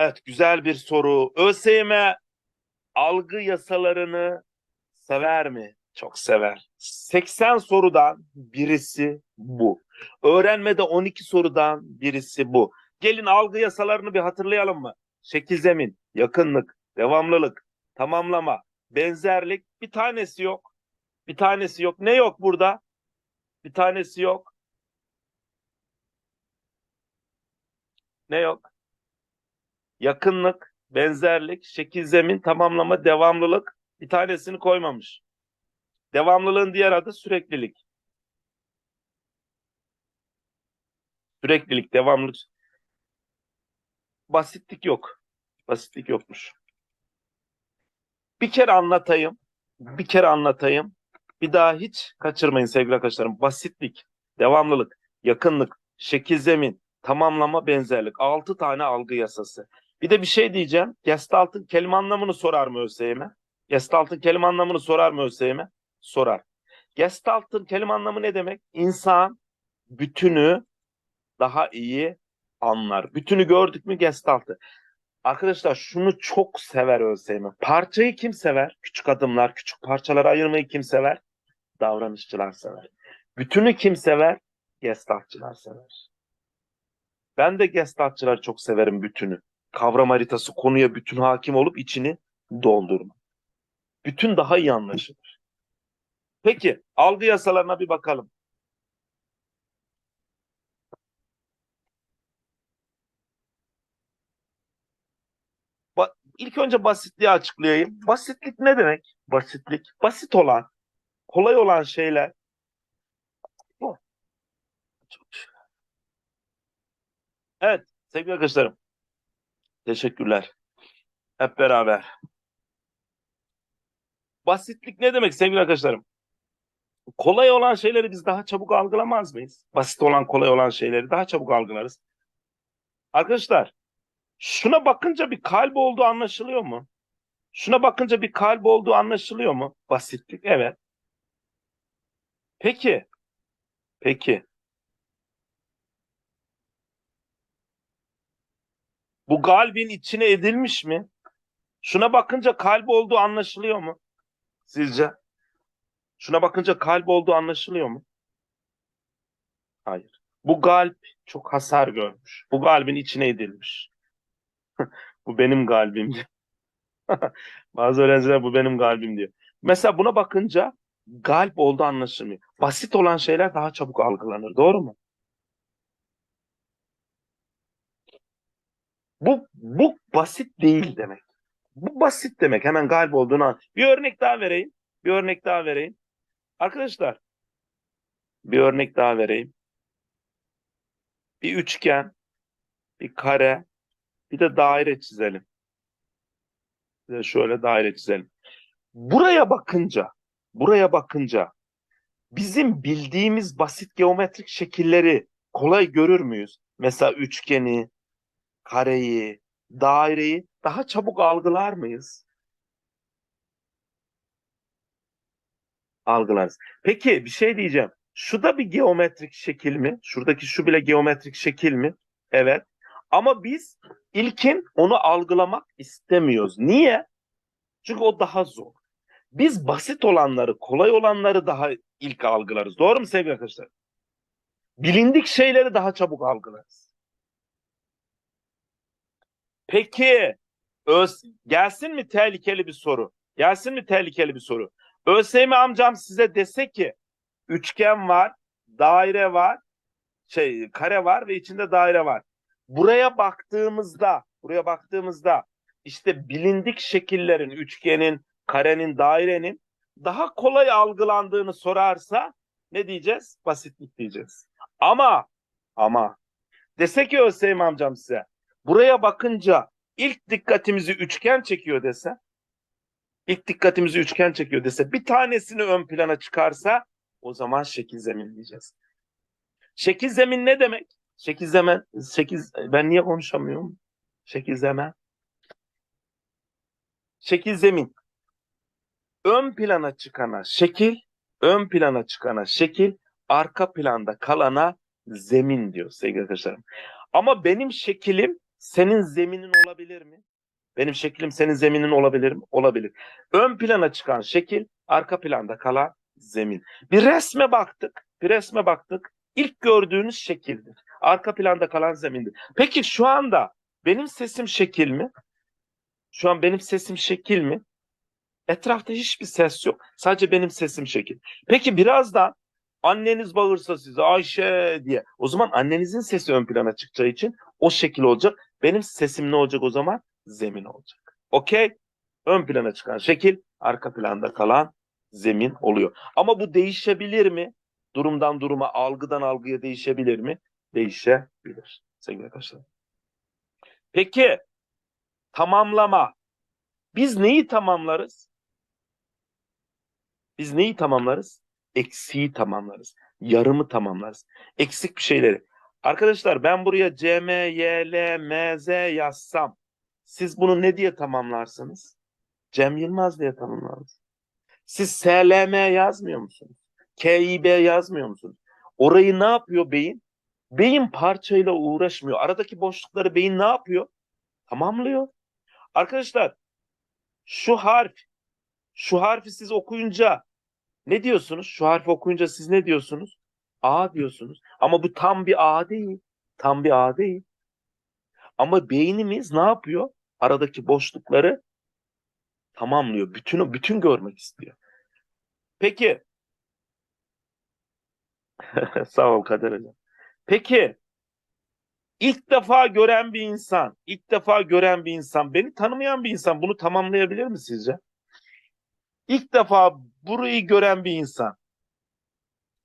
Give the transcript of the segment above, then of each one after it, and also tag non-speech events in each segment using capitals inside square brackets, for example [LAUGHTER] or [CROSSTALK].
Evet güzel bir soru. ÖSYM algı yasalarını sever mi? Çok sever. 80 sorudan birisi bu. Öğrenmede 12 sorudan birisi bu. Gelin algı yasalarını bir hatırlayalım mı? Şekil zemin, yakınlık, devamlılık, tamamlama, benzerlik bir tanesi yok. Bir tanesi yok. Ne yok burada? Bir tanesi yok. Ne yok? Yakınlık, benzerlik, şekil zemin, tamamlama, devamlılık bir tanesini koymamış. Devamlılığın diğer adı süreklilik. Süreklilik, devamlılık. Basitlik yok. Basitlik yokmuş. Bir kere anlatayım. Bir kere anlatayım. Bir daha hiç kaçırmayın sevgili arkadaşlarım. Basitlik, devamlılık, yakınlık, şekil zemin, tamamlama, benzerlik. Altı tane algı yasası. Bir de bir şey diyeceğim. Gestalt'ın kelime anlamını sorar mı ÖSYM? Gestalt'ın kelime anlamını sorar mı ÖSYM? Sorar. Gestalt'ın kelime anlamı ne demek? İnsan bütünü daha iyi anlar. Bütünü gördük mü Gestalt'ı. Arkadaşlar şunu çok sever ÖSYM. Parçayı kim sever? Küçük adımlar, küçük parçalara ayırmayı kim sever? Davranışçılar sever. Bütünü kim sever? Gestaltçılar sever. Ben de gestaltçıları çok severim bütünü. Kavram haritası konuya bütün hakim olup içini doldurma. Bütün daha iyi anlaşılır. Peki algı yasalarına bir bakalım. Ba- İlk önce basitliği açıklayayım. Basitlik ne demek? Basitlik. Basit olan, kolay olan şeyler. Bu. Evet sevgili arkadaşlarım. Teşekkürler. Hep beraber. Basitlik ne demek sevgili arkadaşlarım? Kolay olan şeyleri biz daha çabuk algılamaz mıyız? Basit olan, kolay olan şeyleri daha çabuk algılarız. Arkadaşlar, şuna bakınca bir kalp olduğu anlaşılıyor mu? Şuna bakınca bir kalp olduğu anlaşılıyor mu? Basitlik, evet. Peki, peki. Bu kalbin içine edilmiş mi? Şuna bakınca kalp olduğu anlaşılıyor mu? Sizce? Şuna bakınca kalp olduğu anlaşılıyor mu? Hayır. Bu kalp çok hasar görmüş. Bu kalbin içine edilmiş. [LAUGHS] bu benim kalbim diyor. [LAUGHS] Bazı öğrenciler bu benim kalbim diyor. Mesela buna bakınca kalp olduğu anlaşılmıyor. Basit olan şeyler daha çabuk algılanır. Doğru mu? Bu, bu basit değil demek. Bu basit demek. Hemen kalp olduğunu an. Bir örnek daha vereyim. Bir örnek daha vereyim. Arkadaşlar bir örnek daha vereyim. Bir üçgen, bir kare, bir de daire çizelim. Bir de şöyle daire çizelim. Buraya bakınca, buraya bakınca bizim bildiğimiz basit geometrik şekilleri kolay görür müyüz? Mesela üçgeni, kareyi, daireyi daha çabuk algılar mıyız? Algılarız. Peki bir şey diyeceğim. Şu da bir geometrik şekil mi? Şuradaki şu bile geometrik şekil mi? Evet. Ama biz ilkin onu algılamak istemiyoruz. Niye? Çünkü o daha zor. Biz basit olanları, kolay olanları daha ilk algılarız. Doğru mu sevgili arkadaşlar? Bilindik şeyleri daha çabuk algılarız. Peki öz, gelsin mi tehlikeli bir soru? Gelsin mi tehlikeli bir soru? ÖSYM amcam size dese ki üçgen var, daire var, şey kare var ve içinde daire var. Buraya baktığımızda, buraya baktığımızda işte bilindik şekillerin, üçgenin, karenin, dairenin daha kolay algılandığını sorarsa ne diyeceğiz? Basitlik diyeceğiz. Ama ama dese ki ÖSYM amcam size buraya bakınca ilk dikkatimizi üçgen çekiyor dese ilk dikkatimizi üçgen çekiyor dese bir tanesini ön plana çıkarsa o zaman şekil zemin diyeceğiz. Şekil zemin ne demek? Şekil zemin, şekil, ben niye konuşamıyorum? Şekil zemin. Şekil zemin. Ön plana çıkana şekil, ön plana çıkana şekil, arka planda kalana zemin diyor sevgili arkadaşlarım. Ama benim şekilim senin zeminin olabilir mi? Benim şeklim senin zeminin olabilir mi? Olabilir. Ön plana çıkan şekil, arka planda kalan zemin. Bir resme baktık, bir resme baktık. İlk gördüğünüz şekildir. Arka planda kalan zemindir. Peki şu anda benim sesim şekil mi? Şu an benim sesim şekil mi? Etrafta hiçbir ses yok. Sadece benim sesim şekil. Peki birazdan anneniz bağırsa size Ayşe diye. O zaman annenizin sesi ön plana çıkacağı için o şekil olacak. Benim sesim ne olacak o zaman? Zemin olacak. Okey? Ön plana çıkan şekil, arka planda kalan zemin oluyor. Ama bu değişebilir mi? Durumdan duruma, algıdan algıya değişebilir mi? Değişebilir sevgili arkadaşlar. Peki tamamlama. Biz neyi tamamlarız? Biz neyi tamamlarız? Eksiği tamamlarız. Yarımı tamamlarız. Eksik bir şeyleri. Arkadaşlar ben buraya C, M, Y, L, M, Z yazsam siz bunu ne diye tamamlarsınız? Cem Yılmaz diye tamamlarsınız. Siz S, L, M yazmıyor musunuz? K, I, B yazmıyor musunuz? Orayı ne yapıyor beyin? Beyin parçayla uğraşmıyor. Aradaki boşlukları beyin ne yapıyor? Tamamlıyor. Arkadaşlar şu harf, şu harfi siz okuyunca ne diyorsunuz? Şu harfi okuyunca siz ne diyorsunuz? A diyorsunuz. Ama bu tam bir A değil. Tam bir A değil. Ama beynimiz ne yapıyor? Aradaki boşlukları tamamlıyor. Bütün bütün görmek istiyor. Peki. [LAUGHS] Sağ ol Kader Hocam. Peki. İlk defa gören bir insan, ilk defa gören bir insan, beni tanımayan bir insan bunu tamamlayabilir mi sizce? İlk defa burayı gören bir insan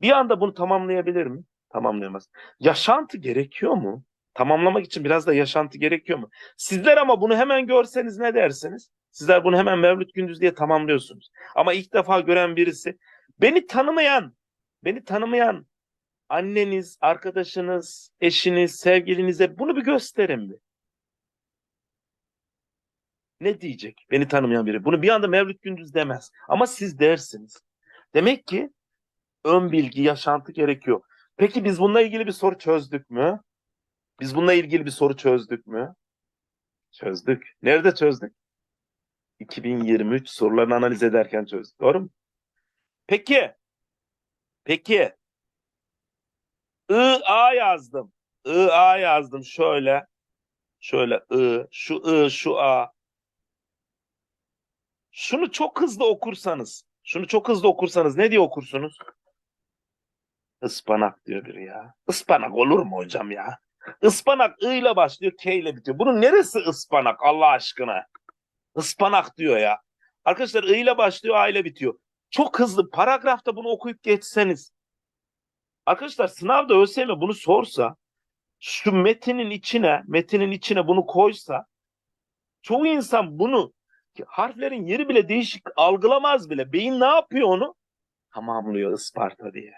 bir anda bunu tamamlayabilir mi? Tamamlayamaz. Yaşantı gerekiyor mu? Tamamlamak için biraz da yaşantı gerekiyor mu? Sizler ama bunu hemen görseniz ne dersiniz? Sizler bunu hemen Mevlüt Gündüz diye tamamlıyorsunuz. Ama ilk defa gören birisi, beni tanımayan, beni tanımayan anneniz, arkadaşınız, eşiniz, sevgilinize bunu bir gösterin bir. Ne diyecek beni tanımayan biri? Bunu bir anda Mevlüt Gündüz demez. Ama siz dersiniz. Demek ki ön bilgi, yaşantı gerekiyor. Peki biz bununla ilgili bir soru çözdük mü? Biz bununla ilgili bir soru çözdük mü? Çözdük. Nerede çözdük? 2023 sorularını analiz ederken çözdük. Doğru mu? Peki. Peki. I A yazdım. I A yazdım şöyle. Şöyle I, şu I, şu A. Şunu çok hızlı okursanız, şunu çok hızlı okursanız ne diye okursunuz? Ispanak diyor biri ya. Ispanak olur mu hocam ya? Ispanak I ile başlıyor, K ile bitiyor. Bunun neresi ıspanak Allah aşkına? Ispanak diyor ya. Arkadaşlar I ile başlıyor, A ile bitiyor. Çok hızlı paragrafta bunu okuyup geçseniz. Arkadaşlar sınavda ÖSYM bunu sorsa, şu metinin içine, metinin içine bunu koysa, çoğu insan bunu harflerin yeri bile değişik algılamaz bile. Beyin ne yapıyor onu? Tamamlıyor Isparta diye.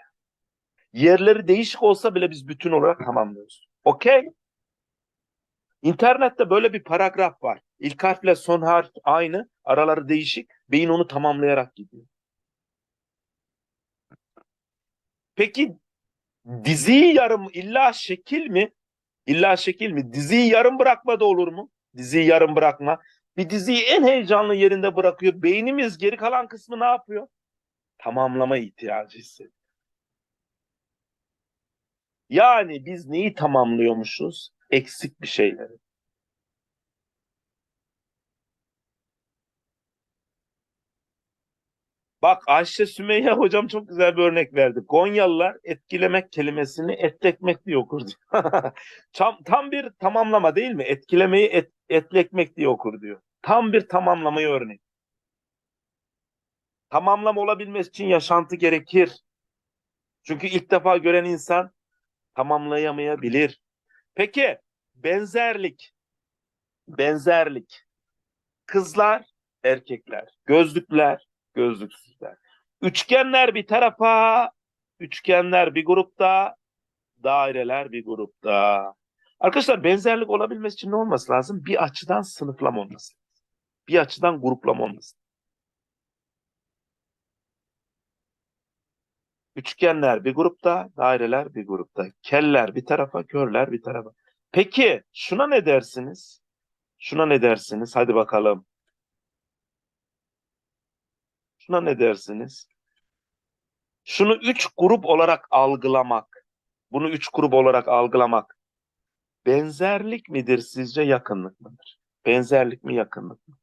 Yerleri değişik olsa bile biz bütün olarak tamamlıyoruz. Okey? İnternette böyle bir paragraf var. İlk harfle son harf aynı, araları değişik. Beyin onu tamamlayarak gidiyor. Peki diziyi yarım illa şekil mi? İlla şekil mi? Diziyi yarım bırakma da olur mu? Diziyi yarım bırakma. Bir diziyi en heyecanlı yerinde bırakıyor. Beynimiz geri kalan kısmı ne yapıyor? Tamamlama ihtiyacı hissediyor. Yani biz neyi tamamlıyormuşuz? Eksik bir şeyleri. Bak Ayşe Sümeyye hocam çok güzel bir örnek verdi. Gonyalılar etkilemek kelimesini etlekmek diye okur diyor. [LAUGHS] tam, tam bir tamamlama değil mi? Etkilemeyi et, etlekmek diye okur diyor. Tam bir tamamlamayı örnek. Tamamlama olabilmesi için yaşantı gerekir. Çünkü ilk defa gören insan tamamlayamayabilir. Peki benzerlik. Benzerlik. Kızlar, erkekler. Gözlükler, gözlüksüzler. Üçgenler bir tarafa, üçgenler bir grupta, daireler bir grupta. Arkadaşlar benzerlik olabilmesi için ne olması lazım? Bir açıdan sınıflama olması. Bir açıdan gruplama olması. Üçgenler bir grupta, daireler bir grupta. Keller bir tarafa, körler bir tarafa. Peki şuna ne dersiniz? Şuna ne dersiniz? Hadi bakalım. Şuna ne dersiniz? Şunu üç grup olarak algılamak. Bunu üç grup olarak algılamak. Benzerlik midir sizce yakınlık mıdır? Benzerlik mi yakınlık mı?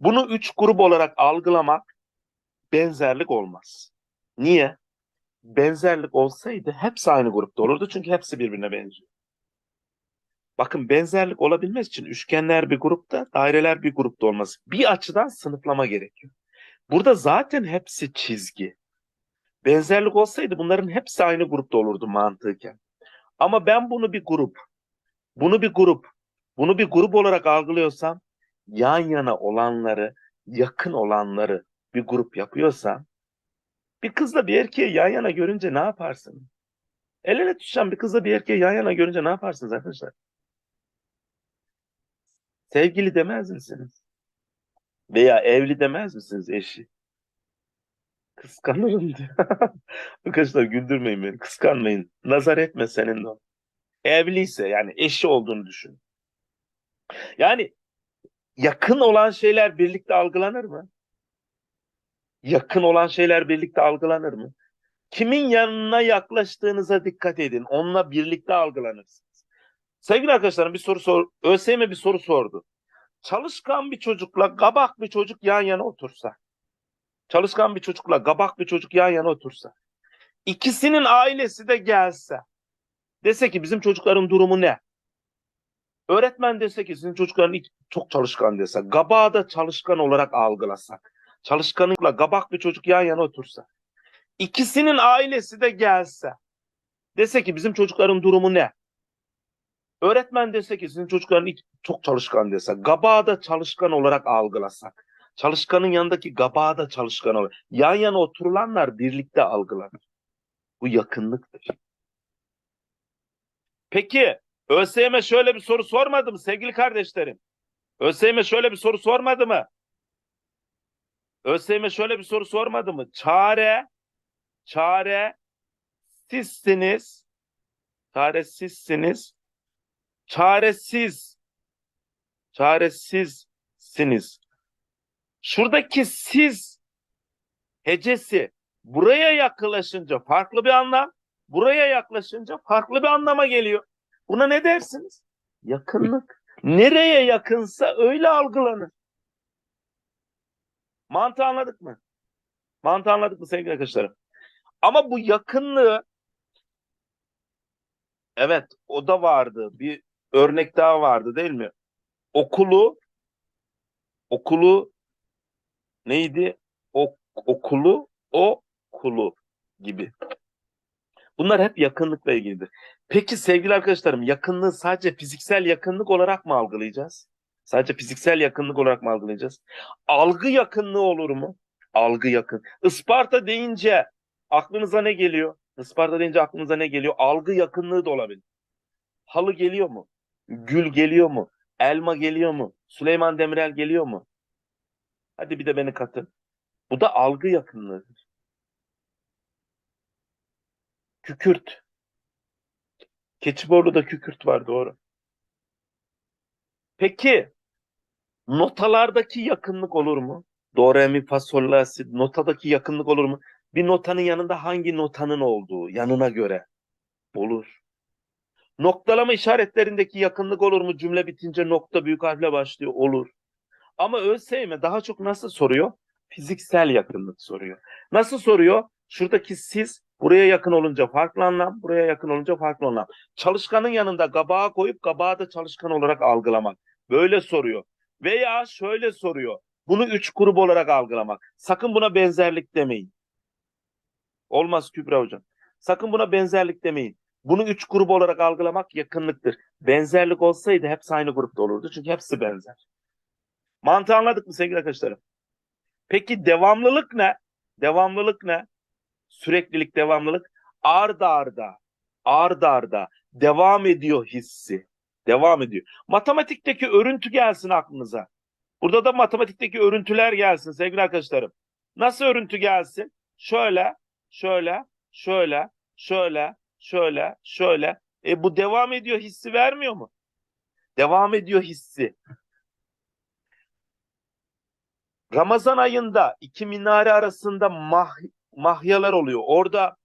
Bunu üç grup olarak algılamak benzerlik olmaz. Niye? Benzerlik olsaydı hepsi aynı grupta olurdu çünkü hepsi birbirine benziyor. Bakın benzerlik olabilmesi için üçgenler bir grupta, daireler bir grupta olması. Bir açıdan sınıflama gerekiyor. Burada zaten hepsi çizgi. Benzerlik olsaydı bunların hepsi aynı grupta olurdu mantıken. Ama ben bunu bir grup, bunu bir grup, bunu bir grup olarak algılıyorsam yan yana olanları, yakın olanları bir grup yapıyorsam bir kızla bir erkeği yan yana görünce ne yaparsın? El ele tutuşan bir kızla bir erkeği yan yana görünce ne yaparsınız arkadaşlar? Sevgili demez misiniz? Veya evli demez misiniz eşi? Kıskanıyorum [LAUGHS] diyor. Arkadaşlar güldürmeyin beni. Kıskanmayın. Nazar etme senin de. Evliyse yani eşi olduğunu düşün. Yani yakın olan şeyler birlikte algılanır mı? Yakın olan şeyler birlikte algılanır mı? Kimin yanına yaklaştığınıza dikkat edin. Onunla birlikte algılanırsınız. Sevgili arkadaşlarım bir soru sor. ÖSYM bir soru sordu. Çalışkan bir çocukla gabak bir çocuk yan yana otursa. Çalışkan bir çocukla gabak bir çocuk yan yana otursa. İkisinin ailesi de gelse. Dese ki bizim çocukların durumu ne? Öğretmen dese ki sizin çocukların çok çalışkan dese. Gabağı da çalışkan olarak algılasak. Çalışkanlıkla gabak bir çocuk yan yana otursa. İkisinin ailesi de gelse. Dese ki bizim çocukların durumu ne? Öğretmen dese ki sizin çocukların çok çalışkan dese. Gabağı da çalışkan olarak algılasak. Çalışkanın yanındaki gabağı da çalışkan olarak. Yan yana oturulanlar birlikte algılanır. Bu yakınlıktır. Peki ÖSYM şöyle bir soru sormadı mı sevgili kardeşlerim? ÖSYM şöyle bir soru sormadı mı? ÖSYM şöyle bir soru sormadı mı? Çare, çare sizsiniz, çaresizsiniz, çaresiz, çaresizsiniz. Şuradaki siz hecesi buraya yaklaşınca farklı bir anlam, buraya yaklaşınca farklı bir anlama geliyor. Buna ne dersiniz? Yakınlık. Nereye yakınsa öyle algılanır. Mantığı anladık mı? Mantığı anladık mı sevgili arkadaşlarım? Ama bu yakınlığı evet o da vardı. Bir örnek daha vardı değil mi? Okulu okulu neydi? O, okulu o kulu gibi. Bunlar hep yakınlıkla ilgilidir. Peki sevgili arkadaşlarım yakınlığı sadece fiziksel yakınlık olarak mı algılayacağız? Sadece fiziksel yakınlık olarak mı algılayacağız? Algı yakınlığı olur mu? Algı yakın. Isparta deyince aklınıza ne geliyor? Isparta deyince aklınıza ne geliyor? Algı yakınlığı da olabilir. Halı geliyor mu? Gül geliyor mu? Elma geliyor mu? Süleyman Demirel geliyor mu? Hadi bir de beni katın. Bu da algı yakınlığıdır. Kükürt. Keçiborlu'da kükürt var doğru. Peki notalardaki yakınlık olur mu? Do, re, mi, fa, sol, la, si notadaki yakınlık olur mu? Bir notanın yanında hangi notanın olduğu yanına göre olur. Noktalama işaretlerindeki yakınlık olur mu? Cümle bitince nokta büyük harfle başlıyor. Olur. Ama ÖSYM daha çok nasıl soruyor? Fiziksel yakınlık soruyor. Nasıl soruyor? Şuradaki siz buraya yakın olunca farklı anlam, buraya yakın olunca farklı anlam. Çalışkanın yanında gabağı koyup gabağı da çalışkan olarak algılamak. Böyle soruyor. Veya şöyle soruyor. Bunu üç grup olarak algılamak. Sakın buna benzerlik demeyin. Olmaz Kübra hocam. Sakın buna benzerlik demeyin. Bunu üç grup olarak algılamak yakınlıktır. Benzerlik olsaydı hepsi aynı grupta olurdu. Çünkü hepsi benzer. Mantığı anladık mı sevgili arkadaşlarım? Peki devamlılık ne? Devamlılık ne? Süreklilik, devamlılık. Arda arda, arda arda devam ediyor hissi. Devam ediyor. Matematikteki örüntü gelsin aklınıza. Burada da matematikteki örüntüler gelsin sevgili arkadaşlarım. Nasıl örüntü gelsin? Şöyle şöyle, şöyle, şöyle, şöyle, şöyle. E bu devam ediyor hissi vermiyor mu? Devam ediyor hissi. Ramazan ayında iki minare arasında mah, mahyalar oluyor. Orada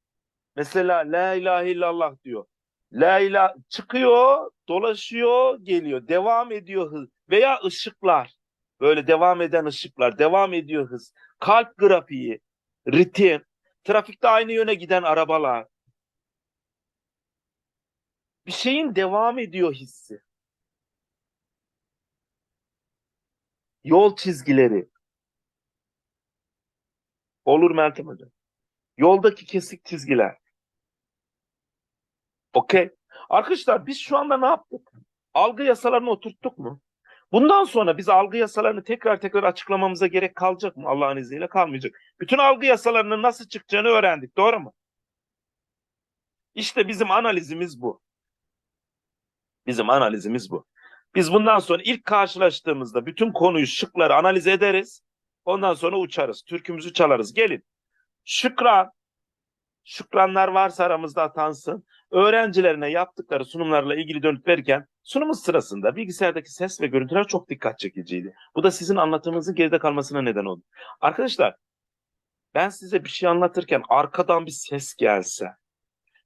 mesela la ilahe illallah diyor. La ilah çıkıyor, dolaşıyor, geliyor, devam ediyor hız veya ışıklar. Böyle devam eden ışıklar, devam ediyor hız. Kalp grafiği, ritim, trafikte aynı yöne giden arabalar. Bir şeyin devam ediyor hissi. Yol çizgileri. Olur Meltem Hocam. Yoldaki kesik çizgiler. Okey. Arkadaşlar biz şu anda ne yaptık? Algı yasalarını oturttuk mu? Bundan sonra biz algı yasalarını tekrar tekrar açıklamamıza gerek kalacak mı? Allah'ın izniyle kalmayacak. Bütün algı yasalarının nasıl çıkacağını öğrendik. Doğru mu? İşte bizim analizimiz bu. Bizim analizimiz bu. Biz bundan sonra ilk karşılaştığımızda bütün konuyu, şıkları analiz ederiz. Ondan sonra uçarız. Türkümüzü çalarız. Gelin. Şükran. Şükranlar varsa aramızda atansın. Öğrencilerine yaptıkları sunumlarla ilgili dönüt verirken sunumuz sırasında bilgisayardaki ses ve görüntüler çok dikkat çekiciydi. Bu da sizin anlatımınızın geride kalmasına neden oldu. Arkadaşlar ben size bir şey anlatırken arkadan bir ses gelse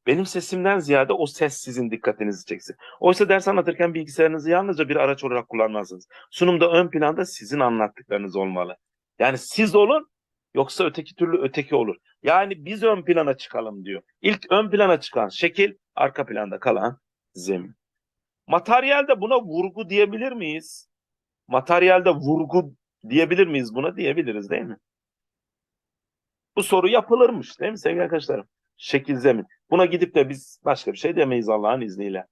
benim sesimden ziyade o ses sizin dikkatinizi çeksin. Oysa ders anlatırken bilgisayarınızı yalnızca bir araç olarak kullanmazsınız. Sunumda ön planda sizin anlattıklarınız olmalı. Yani siz olun yoksa öteki türlü öteki olur. Yani biz ön plana çıkalım diyor. İlk ön plana çıkan şekil, arka planda kalan zemin. Materyalde buna vurgu diyebilir miyiz? Materyalde vurgu diyebilir miyiz buna? Diyebiliriz değil mi? Bu soru yapılırmış değil mi sevgili arkadaşlarım? Şekil zemin. Buna gidip de biz başka bir şey demeyiz Allah'ın izniyle.